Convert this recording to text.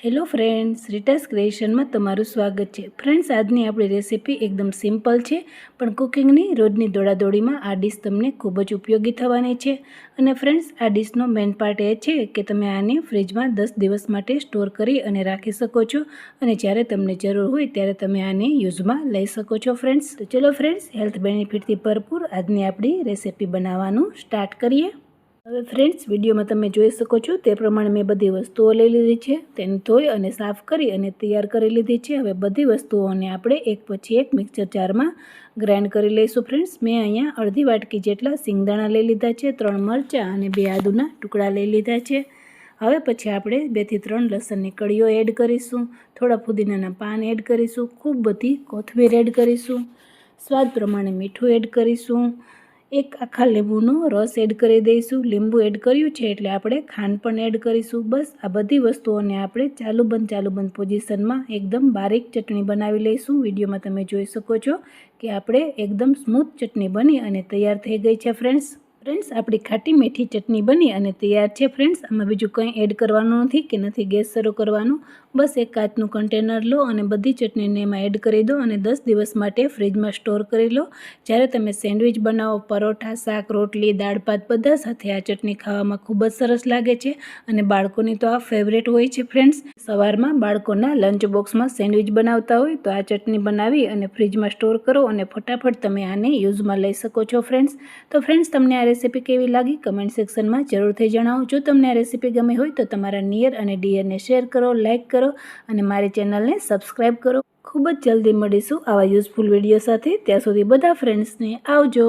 Hello friends રીટાસ ક્રિએશનમાં તમારું સ્વાગત છે. ફ્રેન્ડ્સ આજની આપણી રેસીપી એકદમ સિમ્પલ છે, પણ કુકિંગની રોજની દોડાદોડીમાં આ ડીશ તમને ખૂબ જ ઉપયોગી થવાની છે. અને ફ્રેન્ડ્સ આ ડીશનો મેઇન પાર્ટ એ છે કે તમે આને ફ્રીજમાં દસ દિવસ માટે સ્ટોર કરી અને રાખી શકો છો. અને જ્યારે તમને જરૂર હોય ત્યારે તમે આને યુઝમાં લઈ શકો છો ફ્રેન્ડ્સ ચલો ફ્રેન્ડ્સ હેલ્થ બેનિફિટથી ભરપૂર આજની આપણી રેસીપી બનાવવાનું સ્ટાર્ટ કરીએ. હવે ફ્રેન્ડ્સ વિડીયોમાં તમે જોઈ શકો છો, તે પ્રમાણે મેં બધી વસ્તુઓ લઈ લીધી છે. તેને ધોઈ અને સાફ કરી અને તૈયાર કરી લીધી છે. હવે બધી વસ્તુઓને આપણે એક પછી એક મિક્સર જારમાં ગ્રાઇન્ડ કરી લઈશું ફ્રેન્ડ્સ મેં અહીંયા અડધી વાટકી જેટલા સિંગદાણા લઈ લીધા છે, ત્રણ મરચાં અને બે આદુના ટુકડા લઈ લીધા છે. હવે પછી આપણે બેથી ત્રણ લસણની કળીઓ એડ કરીશું, થોડા પુદીનાના પાન એડ કરીશું, ખૂબ બધી કોથમીર એડ કરીશું, સ્વાદ પ્રમાણે મીઠું એડ કરીશું. એક આખા લીંબુનો રસ એડ કરી દઈશું. લીંબુ એડ કર્યું છે એટલે આપણે ખાંડ પણ એડ કરીશું. બસ આ બધી વસ્તુઓને આપણે ચાલુ બંધ ચાલુ બંધ પોઝિશનમાં એકદમ બારીક ચટણી બનાવી લઈશું. વિડીયોમાં તમે જોઈ શકો છો કે આપણે એકદમ સ્મૂથ ચટણી બની અને તૈયાર થઈ ગઈ છે ફ્રેન્ડ્સ ફ્રેન્ડ્સ આપણી ખાટી મીઠી ચટણી બની અને તૈયાર છે. ફ્રેન્ડ્સ આમાં બીજું કંઈ એડ કરવાનું નથી કે નથી ગેસ શરૂ કરવાનું. બસ એક કાચનું કન્ટેનર લો અને બધી ચટણીને એમાં એડ કરી દો અને દસ દિવસ માટે ફ્રીજમાં સ્ટોર કરી લો. જ્યારે તમે સેન્ડવિચ બનાવો, પરોઠા, શાક, રોટલી, દાળ, ભાત બધા સાથે આ ચટણી ખાવામાં ખૂબ જ સરસ લાગે છે અને બાળકોની તો આ ફેવરેટ હોય છે ફ્રેન્ડ્સ સવારમાં બાળકોના લંચ બોક્સમાં સેન્ડવિચ બનાવતા હોય તો આ ચટણી બનાવી અને ફ્રીજમાં સ્ટોર કરો અને ફટાફટ તમે આને યુઝમાં લઈ શકો છો ફ્રેન્ડ્સ તો ફ્રેન્ડ્સ તમને આ રેસીપી કેવી લાગી કમેન્ટ સેક્શનમાં જરૂરથી જણાવો. જો તમને આ રેસીપી ગમી હોય તો તમારા નિયર અને ડિયરને શેર કરો લાઇક કરો અને મારી ચેનલને સબસ્ક્રાઈબ કરો. ખૂબ જ જલ્દી મળીશું આવા યુઝફુલ વીડિયો સાથે. ત્યાં સુધી બધા ફ્રેન્ડ્સને આવજો.